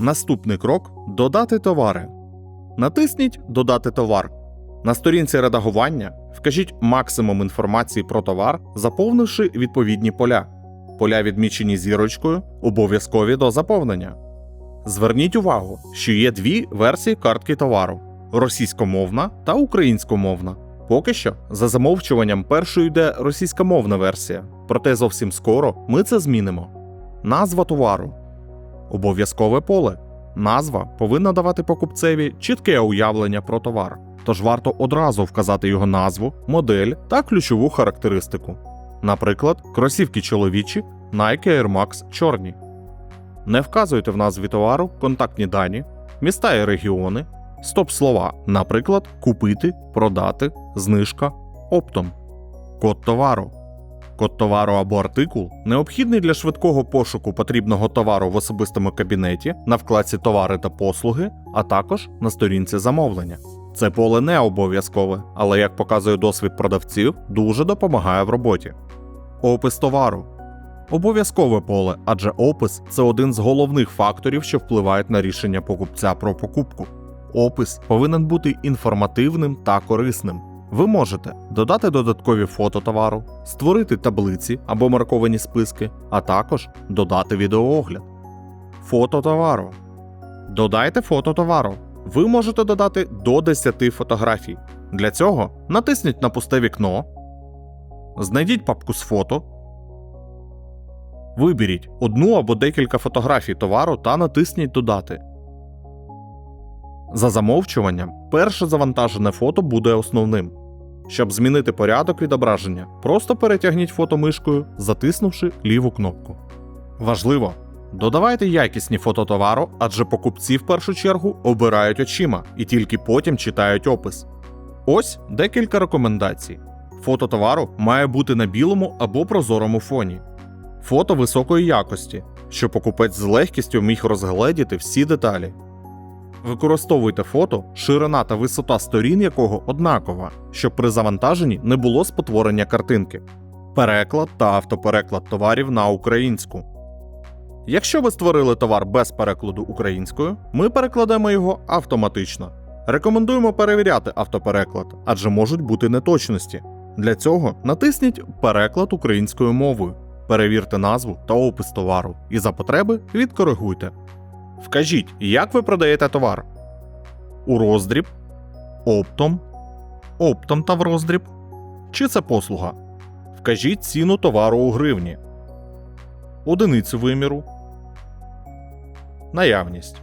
Наступний крок додати товари. Натисніть Додати товар. На сторінці редагування вкажіть максимум інформації про товар, заповнивши відповідні поля. Поля, відмічені зірочкою, обов'язкові до заповнення. Зверніть увагу, що є дві версії картки товару: російськомовна та українськомовна. Поки що, за замовчуванням, першою йде російськомовна версія, проте зовсім скоро ми це змінимо. Назва товару. Обов'язкове поле. Назва повинна давати покупцеві чітке уявлення про товар, тож варто одразу вказати його назву, модель та ключову характеристику. Наприклад, кросівки чоловічі Nike Air Max чорні. Не вказуйте в назві товару контактні дані, міста і регіони, стоп-слова, наприклад, купити, продати, знижка, оптом. Код товару. Код товару або артикул необхідний для швидкого пошуку потрібного товару в особистому кабінеті на вкладці Товари та послуги, а також на сторінці замовлення. Це поле не обов'язкове, але як показує досвід продавців, дуже допомагає в роботі. Опис товару. Обов'язкове поле, адже опис це один з головних факторів, що впливають на рішення покупця про покупку. Опис повинен бути інформативним та корисним. Ви можете додати додаткові фото товару, створити таблиці або марковані списки, а також додати відеоогляд. Фото товару. Додайте фото товару. Ви можете додати до 10 фотографій. Для цього натисніть на пусте вікно, знайдіть папку з фото, виберіть одну або декілька фотографій товару та натисніть Додати. За замовчуванням, перше завантажене фото буде основним. Щоб змінити порядок відображення, просто перетягніть фото мишкою, затиснувши ліву кнопку. Важливо! Додавайте якісні фото товару, адже покупці в першу чергу обирають очима і тільки потім читають опис. Ось декілька рекомендацій. Фото товару має бути на білому або прозорому фоні. Фото високої якості, щоб покупець з легкістю міг розгледіти всі деталі. Використовуйте фото, ширина та висота сторін якого однакова, щоб при завантаженні не було спотворення картинки. Переклад та автопереклад товарів на українську. Якщо ви створили товар без перекладу українською, ми перекладемо його автоматично. Рекомендуємо перевіряти автопереклад, адже можуть бути неточності. Для цього натисніть Переклад українською мовою, перевірте назву та опис товару і за потреби відкоригуйте. Вкажіть, як ви продаєте товар. У роздріб, оптом, оптом та в роздріб. Чи це послуга? Вкажіть ціну товару у гривні, одиницю виміру, наявність.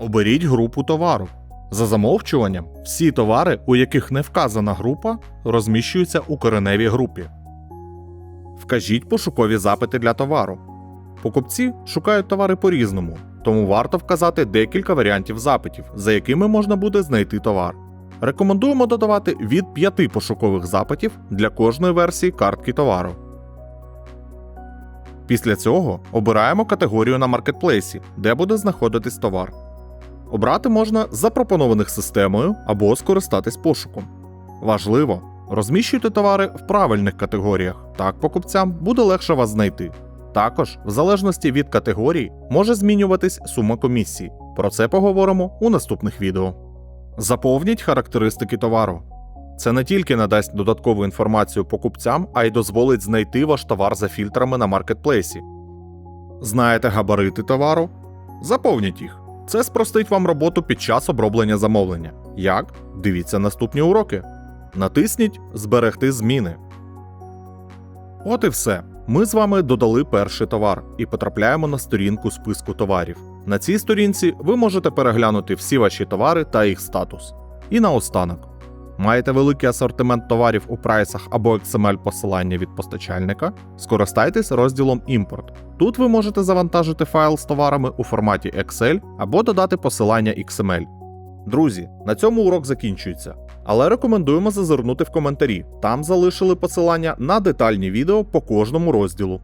Оберіть групу товару. За замовчуванням, всі товари, у яких не вказана група, розміщуються у кореневій групі. Вкажіть пошукові запити для товару. Покупці шукають товари по-різному, тому варто вказати декілька варіантів запитів, за якими можна буде знайти товар. Рекомендуємо додавати від 5 пошукових запитів для кожної версії картки товару. Після цього обираємо категорію на маркетплейсі, де буде знаходитись товар. Обрати можна з запропонованих системою або скористатись пошуком. Важливо, розміщуйте товари в правильних категоріях, так покупцям буде легше вас знайти. Також, в залежності від категорії, може змінюватись сума комісії. Про це поговоримо у наступних відео. Заповніть характеристики товару. Це не тільки надасть додаткову інформацію покупцям, а й дозволить знайти ваш товар за фільтрами на маркетплейсі. Знаєте габарити товару? Заповніть їх. Це спростить вам роботу під час оброблення замовлення. Як? Дивіться наступні уроки. Натисніть Зберегти зміни. От і все. Ми з вами додали перший товар і потрапляємо на сторінку списку товарів. На цій сторінці ви можете переглянути всі ваші товари та їх статус. І наостанок. Маєте великий асортимент товарів у прайсах або XML посилання від постачальника? Скористайтесь розділом Імпорт. Тут ви можете завантажити файл з товарами у форматі Excel або додати посилання XML. Друзі, на цьому урок закінчується. Але рекомендуємо зазирнути в коментарі. Там залишили посилання на детальні відео по кожному розділу.